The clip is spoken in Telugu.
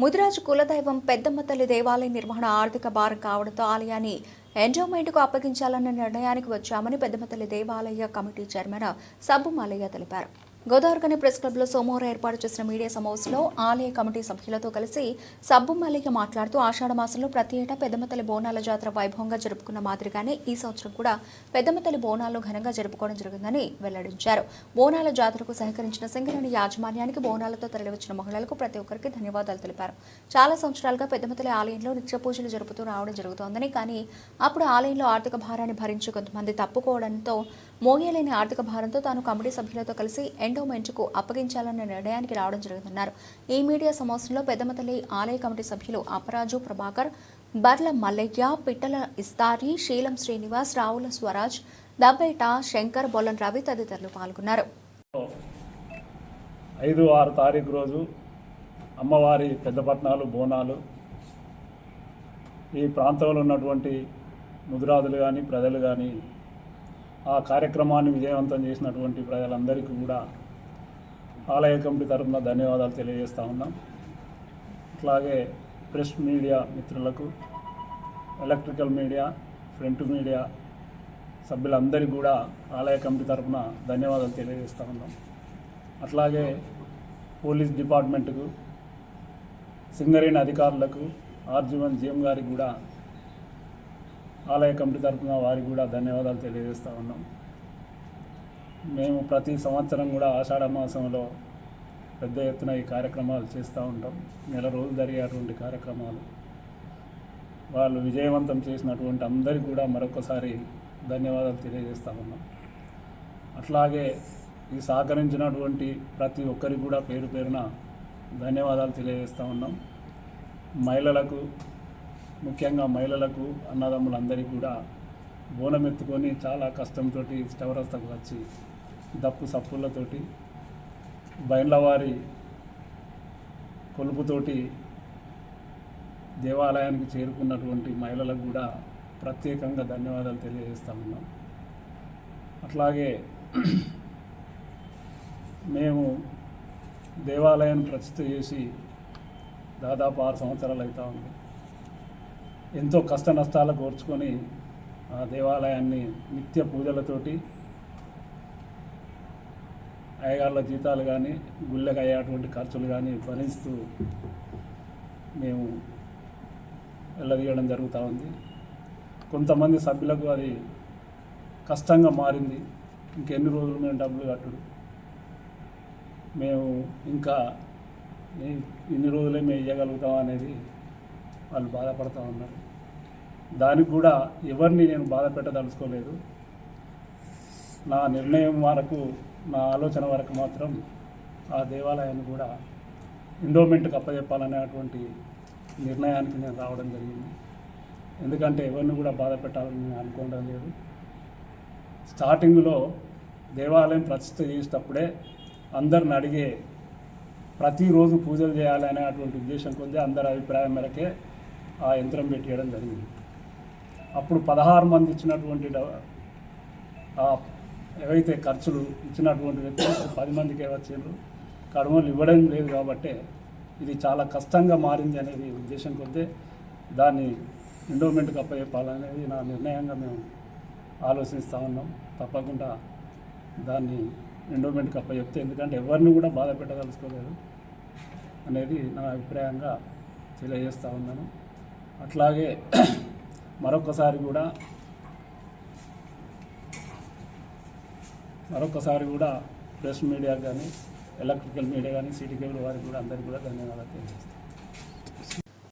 ముదిరాజు కులదైవం పెద్దమ్మ తల్లి దేవాలయ నిర్వహణ ఆర్థిక భారం కావడంతో ఆలయాన్ని ఎంజాయ్మెంట్కు అప్పగించాలన్న నిర్ణయానికి వచ్చామని పెద్దమ్మ తల్లి దేవాలయ కమిటీ చైర్మన్ సబ్బు మల్లయ్య తెలిపారు. గోదావరికని ప్రెస్ క్లబ్లో సోమవారం ఏర్పాటు చేసిన మీడియా సమావేశంలో ఆలయ కమిటీ సభ్యులతో కలిసి సబ్బు మల్లిక మాట్లాడుతూ ఆషాఢ మాసంలో ప్రతి ఏటా పెద్దమతల్లి బోనాల జాతర వైభవంగా జరుపుకున్న మాదిరిగానే ఈ సంవత్సరం కూడా పెద్దమతల్లి బోనాలు ఘనంగా జరుపుకోవడం జరిగిందని వెల్లడించారు. బోనాల జాతరకు సహకరించిన సింగరేణి యాజమాన్యానికి బోనాలతో తరలివచ్చిన మహిళలకు ప్రతి ఒక్కరికి ధన్యవాదాలు తెలిపారు. చాలా సంవత్సరాలుగా పెద్దమతల్లి ఆలయంలో నిత్య పూజలు జరుపుతూ రావడం జరుగుతోందని కానీ అప్పుడు ఆలయంలో ఆర్థిక భారాన్ని భరించి కొంతమంది తప్పుకోవడంతో మోయలేని ఆర్థిక భారంతో తాను కమిటీ సభ్యులతో కలిసి ఎండోమెంట్కు అప్పగించాలన్న నిర్ణయానికి రావడం జరుగుతున్నారు ఈ మీడియా సమావేశంలో పెద్దమతల్లి ఆలయ కమిటీ సభ్యులు అపరాజు ప్రభాకర్ బర్ల మల్లయ్య పిట్టల ఇస్తారి శీలం శ్రీనివాస్ రావుల స్వరాజ్ దబ్బేట శంకర్ బొల్లన్ రవి తదితరులు పాల్గొన్నారు. ఐదు ఆరు తారీఖు రోజు అమ్మవారి పెద్దపట్నాలు బోనాలు ఈ ప్రాంతంలో ఉన్నటువంటి ముదురాదులు కానీ ప్రజలు కానీ ఆ కార్యక్రమాన్ని విజయవంతం చేసినటువంటి ప్రజలందరికీ కూడా ఆలయ కమిటీ తరఫున ధన్యవాదాలు తెలియజేస్తూ ఉన్నాం. అట్లాగే ప్రెస్ మీడియా మిత్రులకు ఎలక్ట్రికల్ మీడియా ప్రింట్ మీడియా సభ్యులందరికీ కూడా ఆలయ కమిటీ తరఫున ధన్యవాదాలు తెలియజేస్తూ ఉన్నాం. అట్లాగే పోలీస్ డిపార్ట్మెంట్కు సింగరేణి అధికారులకు ఆర్జీవన్ జీఎం గారికి కూడా ఆలయ కమిటీ తరఫున వారికి కూడా ధన్యవాదాలు తెలియజేస్తూ ఉన్నాం. మేము ప్రతి సంవత్సరం కూడా ఆషాఢ మాసంలో పెద్ద ఎత్తున ఈ కార్యక్రమాలు చేస్తూ ఉంటాం. నెల రోజులు జరిగేటువంటి కార్యక్రమాలు. వాళ్ళు విజయవంతం చేసినటువంటి అందరికీ కూడా మరొకసారి ధన్యవాదాలు తెలియజేస్తూ ఉన్నాం. అట్లాగే ఈ సహకరించినటువంటి ప్రతి ఒక్కరికి కూడా పేరు పేరున ధన్యవాదాలు తెలియజేస్తూ ఉన్నాం. మహిళలకు ముఖ్యంగా మహిళలకు అన్నదమ్ములందరికీ కూడా బోనం ఎత్తుకొని చాలా కష్టంతో చౌరస్తకు వచ్చి దప్పు సప్పులతోటి బయళ్ళవారి కొలుపుతోటి దేవాలయానికి చేరుకున్నటువంటి మహిళలకు కూడా ప్రత్యేకంగా ధన్యవాదాలు తెలియజేస్తా ఉన్నాం. అట్లాగే మేము దేవాలయాన్ని ప్రస్తుత చేసి దాదాపు ఆరు సంవత్సరాలు అవుతా ఉంది. ఎంతో కష్ట నష్టాలు కోర్చుకొని ఆ దేవాలయాన్ని నిత్య పూజలతోటి అయ్యగాళ్ళ జీతాలు కానీ గుళ్ళకి అయ్యేటువంటి ఖర్చులు కానీ భరిస్తూ మేము వెళ్ళదీయడం జరుగుతూ ఉంది. కొంతమంది సభ్యులకు అది కష్టంగా మారింది. ఇంకెన్ని రోజులు మేము డబ్బులు కట్టుడు. మేము ఇంకా ఇన్ని రోజులే మేము ఇవ్వగలుగుతాం అనేది వాళ్ళు బాధపడుతూ ఉన్నారు. దానికి కూడా ఎవరిని నేను బాధ పెట్టదలుచుకోలేదు. నా నిర్ణయం వరకు నా ఆలోచన వరకు మాత్రం ఆ దేవాలయాన్ని కూడా ఎండోమెంట్కి అప్పచెప్పాలనేటువంటి నిర్ణయానికి నేను రావడం జరిగింది. ఎందుకంటే ఎవరిని కూడా బాధ పెట్టాలని నేను అనుకోవడం లేదు. స్టార్టింగ్లో దేవాలయం ప్రతిష్ట చేసేటప్పుడే అందరిని అడిగే ప్రతిరోజు పూజలు చేయాలనేటువంటి ఉద్దేశం కొద్దీ అందరి అభిప్రాయం మేరకే ఆ యంత్రం పెట్టేయడం జరిగింది. అప్పుడు పదహారు మంది ఇచ్చినటువంటి డ- ఏవైతే ఖర్చులు ఇచ్చినటువంటి వ్యక్తులు ఇప్పుడు పది మందికే వచ్చిండ్రు కడుమలు ఇవ్వడం లేదు కాబట్టి ఇది చాలా కష్టంగా మారింది అనేది ఉద్దేశం కొద్దీ దాన్ని ఎండోమెంట్కి అప్పచెప్పాలనేది నా నిర్ణయంగా మేము ఆలోచిస్తూ ఉన్నాం. తప్పకుండా దాన్ని ఎండోమెంట్కి అప్పచెప్తే ఎందుకంటే ఎవరిని కూడా బాధ పెట్టదలుచుకోలేదు అనేది నా అభిప్రాయంగా తెలియజేస్తూ ఉన్నాను. అట్లాగే మరొకసారి కూడా మరొకసారి కూడా ప్రెస్ మీడియా కానీ ఎలక్ట్రికల్ మీడియా కానీ సిటీ కేబుల్ వారికి కూడా అందరికీ కూడా ధన్యవాదాలు తెలియజేస్తాను.